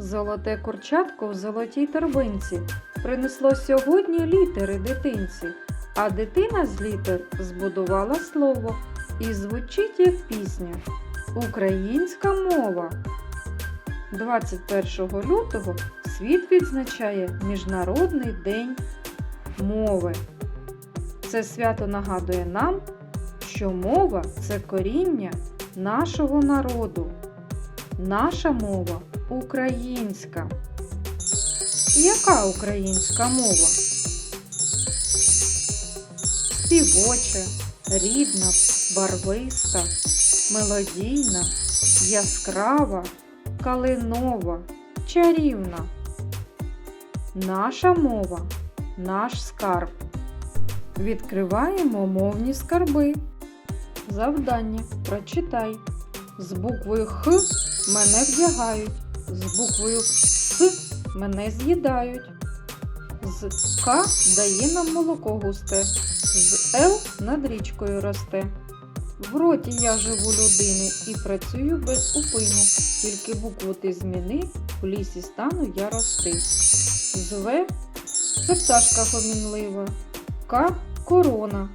Золоте курчатко в золотій торбинці принесло сьогодні літери дитинці, а дитина з літер збудувала слово і звучить як пісня Українська мова. 21 лютого світ відзначає Міжнародний день мови. Це свято нагадує нам, що мова це коріння нашого народу. Наша мова українська. Яка українська мова? Співоча, рідна, барвиста, мелодійна, яскрава, калинова, чарівна. Наша мова наш скарб. Відкриваємо мовні скарби. Завдання прочитай. З буквою Х мене вдягають, з буквою С мене з'їдають. З К дає нам молоко густе, з Л над річкою росте. В роті я живу людини і працюю без упину. Тільки букву ти зміни, в лісі стану я рости. З В це пташка гомінлива, К корона,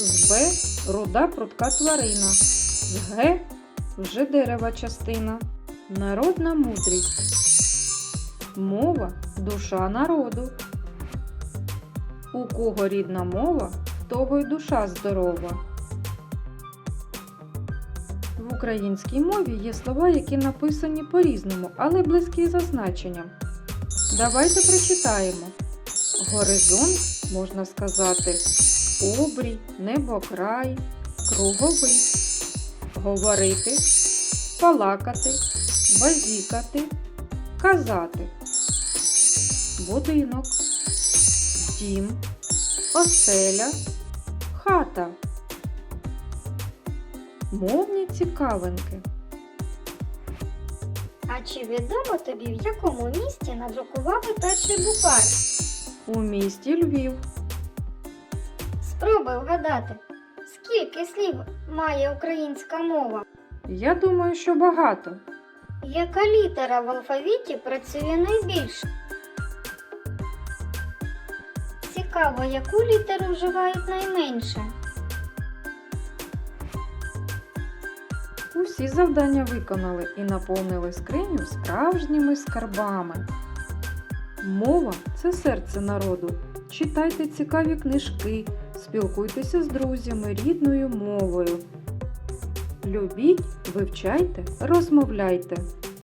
з Б руда прудка тварина, з Г вже дерева частина, народна мудрість. Мова душа народу. У кого рідна мова, того й душа здорова. В українській мові є слова, які написані по-різному, але близькі за значенням. Давайте прочитаємо. Горизонт можна сказати обрій, небокрай, круговий. Говорити, балакати, базікати, казати. Будинок, дім, оселя, хата. Мовні цікавинки. А чи відомо тобі, в якому місті надрукували перший буквар? У місті Львів. Спробуй вгадати, скільки слів має українська мова? Я думаю, що багато. Яка літера в алфавіті працює найбільше? Цікаво, яку літеру вживають найменше? Усі завдання виконали і наповнили скриню справжніми скарбами. Мова це серце народу. Читайте цікаві книжки, спілкуйтеся з друзями рідною мовою. Любіть, вивчайте, розмовляйте.